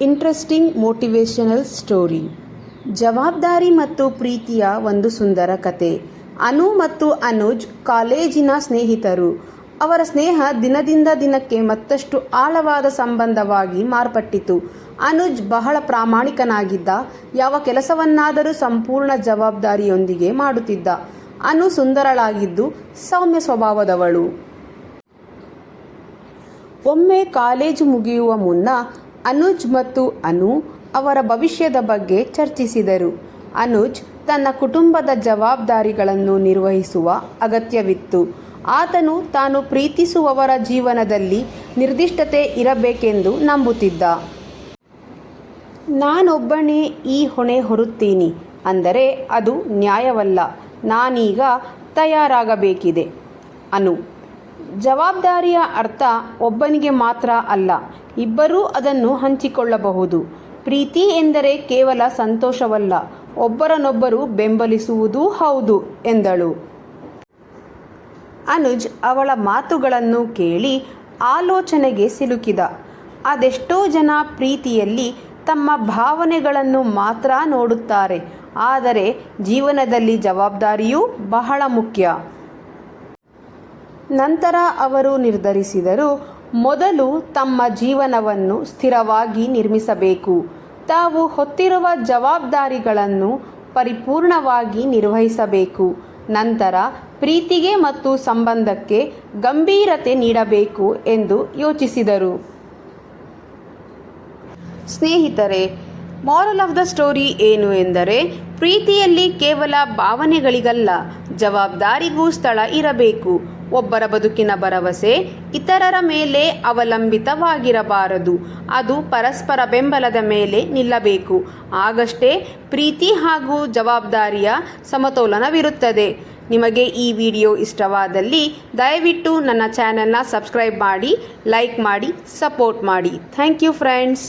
Interesting motivational story ಜವಾಬ್ದಾರಿ ಮತ್ತು ಪ್ರೀತಿಯ ಒಂದು ಸುಂದರ ಕತೆ. ಅನು ಮತ್ತು ಅನುಜ್ ಕಾಲೇಜಿನ ಸ್ನೇಹಿತರು. ಅವರ ಸ್ನೇಹ ದಿನದಿಂದ ದಿನಕ್ಕೆ ಮತ್ತಷ್ಟು ಆಳವಾದ ಸಂಬಂಧವಾಗಿ ಮಾರ್ಪಟ್ಟಿತು. ಅನುಜ್ ಬಹಳ ಪ್ರಾಮಾಣಿಕನಾಗಿದ್ದ, ಯಾವ ಕೆಲಸವನ್ನಾದರೂ ಸಂಪೂರ್ಣ ಜವಾಬ್ದಾರಿಯೊಂದಿಗೆ ಮಾಡುತ್ತಿದ್ದ. ಅನು ಸುಂದರಳಾಗಿದ್ದು ಸೌಮ್ಯ ಸ್ವಭಾವದವಳು. ಒಮ್ಮೆ ಕಾಲೇಜು ಮುಗಿಯುವ ಮುನ್ನ ಅನುಜ್ ಮತ್ತು ಅನು ಅವರ ಭವಿಷ್ಯದ ಬಗ್ಗೆ ಚರ್ಚಿಸಿದರು. ಅನುಜ್ ತನ್ನ ಕುಟುಂಬದ ಜವಾಬ್ದಾರಿಗಳನ್ನು ನಿರ್ವಹಿಸುವ ಅಗತ್ಯವಿತ್ತು. ಆತನು ತಾನು ಪ್ರೀತಿಸುವವರ ಜೀವನದಲ್ಲಿ ನಿರ್ದಿಷ್ಟತೆ ಇರಬೇಕೆಂದು ನಂಬುತ್ತಿದ್ದ. ನಾನೊಬ್ಬನೇ ಈ ಹೊಣೆ ಹೊರುತ್ತೀನಿ ಅಂದರೆ ಅದು ನ್ಯಾಯವಲ್ಲ, ನಾನೀಗ ತಯಾರಾಗಬೇಕಿದೆ. ಅನು ಜವಾಬ್ದಾರಿಯ ಅರ್ಥ ಒಬ್ಬನಿಗೆ ಮಾತ್ರ ಅಲ್ಲ, ಇಬ್ಬರೂ ಅದನ್ನು ಹಂಚಿಕೊಳ್ಳಬಹುದು. ಪ್ರೀತಿ ಎಂದರೆ ಕೇವಲ ಸಂತೋಷವಲ್ಲ, ಒಬ್ಬರನ್ನೊಬ್ಬರು ಬೆಂಬಲಿಸುವುದೂ ಹೌದು, ಎಂದಳು. ಅನುಜ್ ಅವಳ ಮಾತುಗಳನ್ನು ಕೇಳಿ ಆಲೋಚನೆಗೆ ಸಿಲುಕಿದ. ಅದೆಷ್ಟೋ ಜನ ಪ್ರೀತಿಯಲ್ಲಿ ತಮ್ಮ ಭಾವನೆಗಳನ್ನು ಮಾತ್ರ ನೋಡುತ್ತಾರೆ, ಆದರೆ ಜೀವನದಲ್ಲಿ ಜವಾಬ್ದಾರಿಯೂ ಬಹಳ ಮುಖ್ಯ. ನಂತರ ಅವರು ನಿರ್ಧರಿಸಿದರು, ಮೊದಲು ತಮ್ಮ ಜೀವನವನ್ನು ಸ್ಥಿರವಾಗಿ ನಿರ್ಮಿಸಬೇಕು. ತಾವು ಹೊತ್ತಿರುವ ಜವಾಬ್ದಾರಿಗಳನ್ನು ಪರಿಪೂರ್ಣವಾಗಿ ನಿರ್ವಹಿಸಬೇಕು. ನಂತರ ಪ್ರೀತಿಗೆ ಮತ್ತು ಸಂಬಂಧಕ್ಕೆ ಗಂಭೀರತೆ ನೀಡಬೇಕು ಎಂದು ಯೋಚಿಸಿದರು. ಸ್ನೇಹಿತರೆ ಮಾರಲ್ ಆಫ್ ದ ಸ್ಟೋರಿ ಏನು ಎಂದರೆ, ಪ್ರೀತಿಯಲ್ಲಿ ಕೇವಲ ಭಾವನೆಗಳಿಗಲ್ಲ, ಜವಾಬ್ದಾರಿಗೂ ಸ್ಥಳ ಇರಬೇಕು. ಒಬ್ಬರ ಬದುಕಿನ ಭರವಸೆ ಇತರರ ಮೇಲೆ ಅವಲಂಬಿತವಾಗಿರಬಾರದು. ಅದು ಪರಸ್ಪರ ಬೆಂಬಲದ ಮೇಲೆ ನಿಲ್ಲಬೇಕು. ಆಗಷ್ಟೇ ಪ್ರೀತಿ ಹಾಗೂ ಜವಾಬ್ದಾರಿಯ ಸಮತೋಲನವಿರುತ್ತದೆ. ನಿಮಗೆ ಈ ವಿಡಿಯೋ ಇಷ್ಟವಾದಲ್ಲಿ ದಯವಿಟ್ಟು ನನ್ನ ಚಾನೆಲ್ನ ಸಬ್ಸ್ಕ್ರೈಬ್ ಮಾಡಿ, ಲೈಕ್ ಮಾಡಿ, ಸಪೋರ್ಟ್ ಮಾಡಿ. Thank you friends.